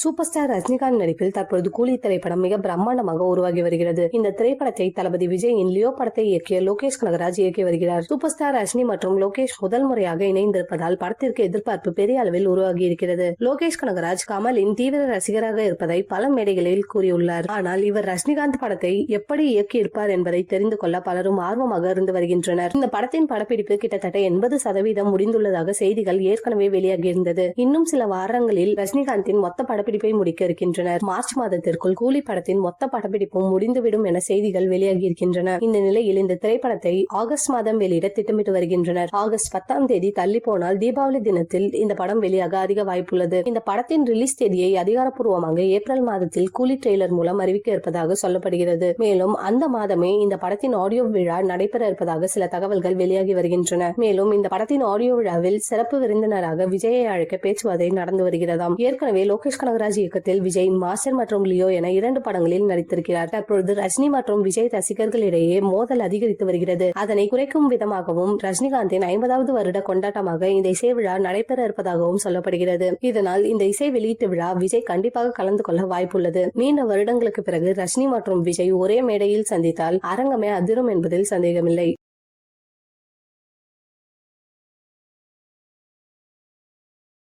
Super star Rajinikanth நடிப்பில் தற்பொழுது கூலி திரைப்படம் மிக பிரம்மாண்டமாக உருவாகி வருகிறது. இந்த திரைப்படத்தை தளபதி விஜயின் லியோ படத்தை இயக்கிய லோகேஷ் கனகராஜ் இயக்கி வருகிறார். சூப்பர் ஸ்டார் ரஜினி மற்றும் லோகேஷ் முதல் முறையாக இணைந்திருப்பதால் படத்திற்கு எதிர்பார்ப்பு பெரிய அளவில் உருவாகி இருக்கிறது. லோகேஷ் கனகராஜ் கமலின் தீவிர ரசிகராக இருப்பதை பல மேடைகளில் கூறியுள்ளார். ஆனால் இவர் ரஜினிகாந்த் படத்தை எப்படி இயக்கி இருப்பார் என்பதை தெரிந்து கொள்ள பலரும் ஆர்வமாக இருந்து வருகின்றனர். இந்த படத்தின் படப்பிடிப்பு கிட்டத்தட்ட எண்பது சதவீதம் முடிந்துள்ளதாக செய்திகள் ஏற்கனவே வெளியாகியிருந்தது இன்னும் சில வாரங்களில் ரஜினிகாந்தின் மொத்த படப்பிடிப்பு முடிக்க இருக்கின்றனர். மார்ச் மாதத்திற்குள் கூலி படத்தின் மொத்த படப்பிடிப்பும் முடிந்துவிடும் என செய்திகள் வெளியாகி இருக்கின்றன. இந்த நிலையில் இந்த திரைப்படத்தை ஆகஸ்ட் மாதம் வெளியிட திட்டமிட்டு வருகின்றனர். ஆகஸ்ட் பத்தாம் தேதி தள்ளி போனால் தீபாவளி தினத்தில் இந்த படம் வெளியாக அதிக வாய்ப்புள்ளது. இந்த படத்தின் ரிலீஸ் தேதியை அதிகாரப்பூர்வமாக ஏப்ரல் மாதத்தில் கூலி ட்ரெய்லர் மூலம் அறிவிக்க இருப்பதாக சொல்லப்படுகிறது. மேலும் அந்த மாதமே இந்த படத்தின் ஆடியோ விழா நடைபெற இருப்பதாக சில தகவல்கள் வெளியாகி வருகின்றன. மேலும் இந்த படத்தின் ஆடியோ விழாவில் சிறப்பு விருந்தினராக விஜயை அழைக்க பேச்சுவார்த்தை நடந்து வருகிறதாம். ஏற்கனவே லோகேஷ் கனகராஜ் இயக்கத்தில் விஜய் மாஸ்டர் மற்றும் லியோ என இரண்டு படங்களில் நடித்திருக்கிறார். தற்பொழுது ரஜினி மற்றும் விஜய் ரசிகர்களிடையே மோதல் அதிகரித்து வருகிறது. அதனை குறைக்கும் விதமாகவும் ரஜினிகாந்தின் ஐம்பதாவது வருட கொண்டாட்டமாக இந்த இசை விழா நடைபெற இருப்பதாகவும் சொல்லப்படுகிறது. இதனால் இந்த இசை வெளியீட்டு விழா விஜய் கண்டிப்பாக கலந்து கொள்ள வாய்ப்புள்ளது. நீண்ட வருடங்களுக்கு பிறகு ரஜினி மற்றும் விஜய் ஒரே மேடையில் சந்தித்தால் அரங்கமே அதிரும் என்பதில் சந்தேகமில்லை.